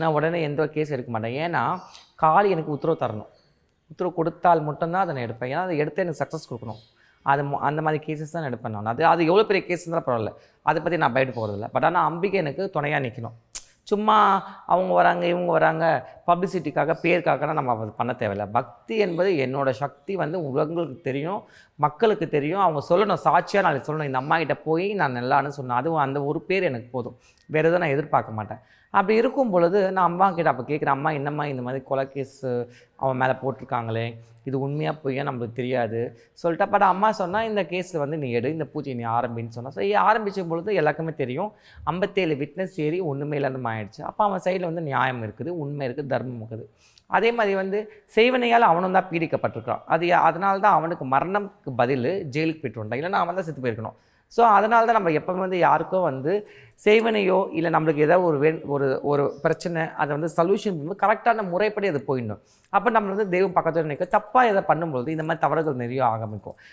நான் உடனே எந்த கேஸ் எடுக்க மாட்டேன். ஏன்னா காலி எனக்கு உத்தரவு தரணும். உத்தரவு கொடுத்தால் மட்டும்தான் அதை நான் எடுப்பேன். ஏன்னா அதை எடுத்து எனக்கு சக்ஸஸ் கொடுக்கணும். அது அந்த மாதிரி கேசஸ் தான் எடுப்பேன் நான். அது அது எவ்வளோ பெரிய கேஸ் இருந்தாலும் பரவாயில்ல. அதை பற்றி நான் போகிறது போகிறதில்ல பட் ஆனால் அம்பிகை எனக்கு துணையாக நிற்கணும் சும்மா அவங்க வராங்க இவங்க வராங்க பப்ளிசிட்டிக்காக பேருக்காகலாம் நம்ம அது பண்ண தேவையில்ல. பக்தி என்பது என்னோடய சக்தி வந்து உலகங்களுக்கு தெரியும் மக்களுக்கு தெரியும். அவங்க சொல்லணும் சாட்சியாக நான் சொல்லணும் இந்த அம்மா கிட்ட போய் நான் நல்லான்னு சொன்னேன். அதுவும் அந்த ஒரு பேர் எனக்கு போதும். வேறு எதுவும் நான் எதிர்பார்க்க மாட்டேன். அப்படி இருக்கும் பொழுது நான் அம்மா கிட்ட அப்போ கேட்குறேன் அம்மா என்னம்மா இந்த மாதிரி கொலை கேஸ் அவன் மேலே போட்டிருக்காங்களே? இது உண்மையாக பொய்யா நம்மளுக்கு தெரியாது. சொல்லிட்டு பட் அம்மா சொன்னால் இந்த கேஸில் வந்து நீ எடு இந்த பூஜை நீ ஆரம்பின்னு சொன்னால் ஸோ ஆரம்பித்த பொழுது எல்லாருக்குமே தெரியும். ஐம்பத்தேழு விட்னஸ் ஏறி ஒன்றுமே இல்லாமல் ஆயிடுச்சு. அப்போ அவன் சைடில் வந்து நியாயம் இருக்குது உண்மை இருக்குது தர்மம் இருக்குது. அதே மாதிரி வந்து செய்வனையால் அவனும் தான் பீடிக்கப்பட்டிருக்கான். அது அதனால தான் அவனுக்கு மரணம்க்கு பதில் ஜெயிலுக்கு போயிட்டு வந்தான். இல்லைன்னா அவன் தான் செத்து போயிருக்கணும். ஸோ அதனால தான் நம்ம எப்போ வந்து யாருக்கோ வந்து செய்வனையோ இல்லை நம்மளுக்கு ஏதாவது ஒரு வே ஒரு ஒரு பிரச்சனை அதை வந்து சொல்யூஷன் கரெக்டான முறைப்படி அது போயிடணும். அப்போ நம்ம வந்து தெய்வம் பக்கத்தில் நினைக்க தப்பாக எதை பண்ணும்பொழுது இந்த மாதிரி தவறுகள் நிறைய ஆரம்பிக்கும்.